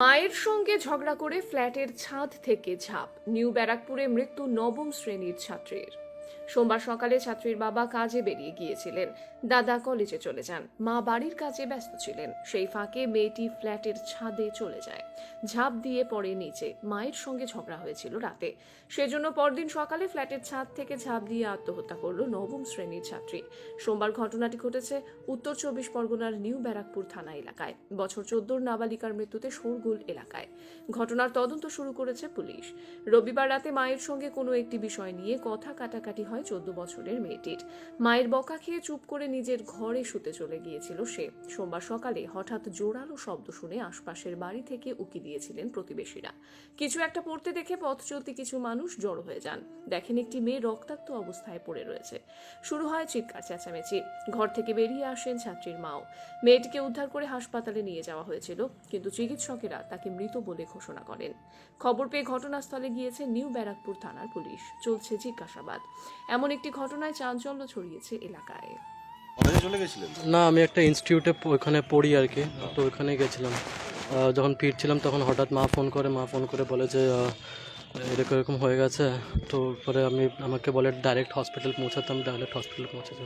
মায়ের সঙ্গে ঝগড়া করে ফ্ল্যাটের ছাদ থেকে ঝাঁপ নিউ ব্যারাকপুরে মৃত্যু নবম শ্রেণির ছাত্রীর। সোমবার সকালে ছাত্রীর বাবা কাজে বেরিয়ে গিয়েছিলেন। দাদা কলেজে চলে যান। মা বাড়ির কাজে ব্যস্ত ছিলেন। সেই ফাঁকে মেয়েটি ফ্ল্যাটের ছাদে চলে যায়। ঝাঁপ দিয়ে পড়ে নিচে। মায়ের সঙ্গে ঝগড়া হয়েছিল রাতে। সেজন্য পরদিন সকালে ফ্ল্যাটের ছাদ থেকে ঝাঁপ দিয়ে আত্মহত্যা করল নবম শ্রেণির ছাত্রী। সোমবার ঘটনাটি ঘটেছে উত্তর চব্বিশ পরগনার নিউ ব্যারাকপুর থানা এলাকায়। বছর চোদ্দোর নাবালিকার মৃত্যুতে শোরগোল এলাকায়। ঘটনার তদন্ত শুরু করেছে পুলিশ। রবিবার রাতে মায়ের সঙ্গে কোনো একটি বিষয় নিয়ে কথা কাটাকাটি হয় চোদ্দ বছরের মেয়েটির। মায়ের বকা খেয়ে চুপ করে নিজের ঘরে শুতে চলে গিয়েছিল সে। সোমবার সকালে হঠাৎ জোরালো শব্দ শুনে আশপাশের বাড়ি থেকে উকি দিয়েছিলেন প্রতিবেশীরা। কিছু একটা পড়তে দেখে পথ চলতি কিছু মানুষ জড়ো হয়ে যান। দেখেন একটি মেয়ে রক্তাক্ত অবস্থায় পড়ে রয়েছে। শুরু হয় চিৎকার, চেঁচামেচি। ঘর থেকে বেরিয়ে আসেন ছাত্রীর মাও। মেয়েটিকে উদ্ধার করে হাসপাতালে নিয়ে যাওয়া হয়েছিল, কিন্তু চিকিৎসকেরা তাকে মৃত বলে ঘোষণা করেন। খবর পেয়ে ঘটনাস্থলে গিয়েছে নিউ ব্যারাকপুর থানার পুলিশ। চলছে জিজ্ঞাসাবাদ। এমন একটি ঘটনায় চাঞ্চল্য ছড়িয়েছে এলাকায়। কলেজে চলে গেছিলেন? না আমি একটা ইনস্টিটিউটে ওখানে পড়ি আর কি তো ওখানে গেছিলাম। আহ, যখন ফিরছিলাম তখন হঠাৎ মা ফোন করে মা ফোন করে বলে যে আহ, এরকম এরকম হয়ে গেছে তো পরে আমি আমাকে বলে ডাইরেক্ট হসপিটাল পৌঁছাতাম ডাইরেক্ট হসপিটাল পৌঁছেছে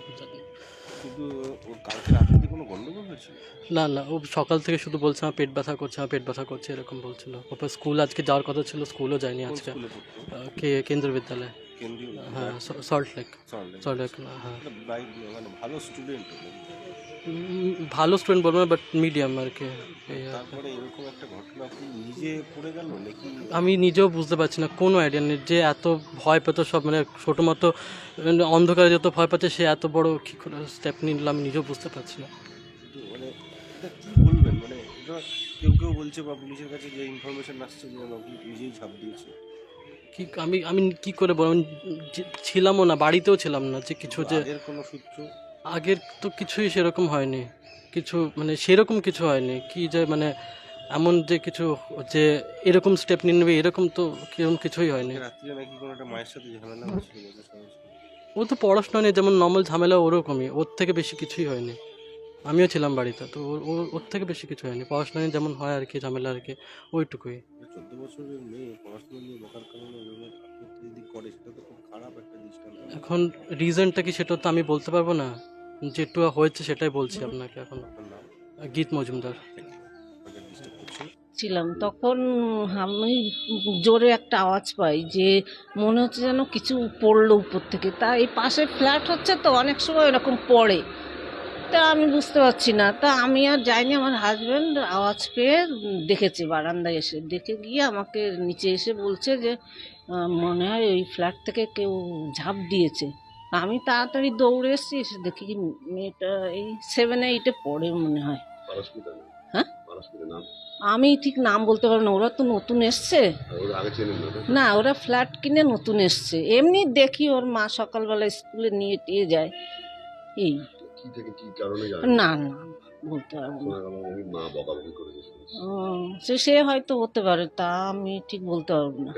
ওর কালকে রাতে কি কোনো গন্ডগোল হয়েছিল? না না ও সকাল থেকে শুধু বলছে আমার পেট ব্যথা করছে আমার পেট ব্যথা করছে এরকম বলছিল। ওপর স্কুল আজকে যাওয়ার কথা ছিল স্কুলও যায়নি আজকে। কে কেন্দ্র বিদ্যালয়। কেন্দ্রীয় হ্যাঁ সল্ট লেক। চলে সল্ট লেক হ্যাঁ। মানে ভালো স্টুডেন্ট ভালো স্টুডেন্ট বলব না বাট মিডিয়াম আর কি। আমি নিজেও বুঝতে পারছি না কোনো আইডিয়া নেই। যে এত ভয় পেত সব মানে ছোটো মতো মানে অন্ধকারে যত ভয় পাচ্ছে সে এত বড় কী করে স্টেপ নিলাম আমি নিজেও বুঝতে পারছি না। মানে বলবেন? মানে কেউ কেউ বলছে বা পুলিশের কাছে যে ইনফরমেশন আসছে যে নিজেই ঝাঁপ দিয়েছে। কি আমি আমি কি করে বলব? ছিলামও না বাড়িতেও ছিলাম না যে কিছু যে কোনো সূত্র? আগের তো কিছুই সেরকম হয়নি। কিছু মানে সেরকম কিছু হয়নি। কি যে মানে এমন যে কিছু যে এরকম স্টেপ নিয়ে নেবে এরকম তো কীরকম কিছুই হয়নি। ও তো পড়াশোনা নেই যেমন নর্মাল ঝামেলা ওরকমই ওর থেকে বেশি কিছুই হয়নি। আমিও ছিলাম বাড়িতে তো ওর ওর- থেকে বেশি কিছু হয়নি। পড়াশোনা নিয়ে যেমন হয় আর কি ঝামেলা আর কি ওইটুকুই। দৃষ্টান্ত এখন রিজনটা কি সেটা তো আমি বলতে পারব না। যেটু হয়েছে সেটাই বলছি আপনাকে এখন। গীত মজুমদার। ছিলাম, তখন আমি জোরে একটা আওয়াজ পাই যে মনে হচ্ছে যেন কিছু পড়ল উপর থেকে। তা এই পাশে ফ্ল্যাট হচ্ছে তো, অনেক সময় এরকম পড়ে। তা আমি বুঝতে পারছি না। তা আমি আর যাইনি, আমার হাজব্যান্ড আওয়াজ পেয়ে দেখেছে বারান্দায় এসে। দেখে গিয়ে আমাকে নিচে এসে বলছে যে মনে হয় ওই ফ্ল্যাট থেকে কেউ ঝাঁপ দিয়েছে। আমি তাড়াতাড়ি দৌড়ে এসেছি এসে দেখি কি মেয়েটা এই সেভেন এইটে পড়ে মনে হয়। হ্যাঁ? আমি ঠিক নাম বলতে পারব না ওরা তো নতুন এসছে। না ওরা ফ্ল্যাট কিনে নতুন এসছে। এমনি দেখি ওর মা সকালবেলা স্কুলে নিয়ে টিয়ে যায়। এই। না না বলতে পারব সে সে হয়তো হতে পারে তা আমি ঠিক বলতে পারব না।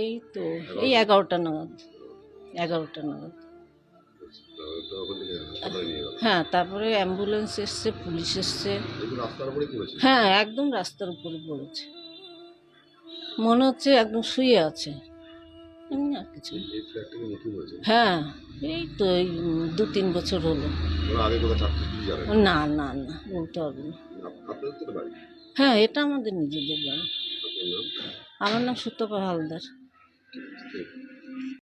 এই তো এই এগারোটা নাগাদ। এগারোটা নাগাদ। হ্যাঁ তারপরে অ্যাম্বুলেন্স এসছে, পুলিশ এসছে। হ্যাঁ একদম রাস্তার উপরে পড়েছে। মনে হচ্ছে একদম শুয়ে আছে। এমনি আর কিছু হ্যাঁ এই তো এই দু তিন বছর হলো। না না না, বলতে পারব না। হ্যাঁ এটা আমাদের নিজেদের বাড়ি। আমার নাম সুতপা হালদার।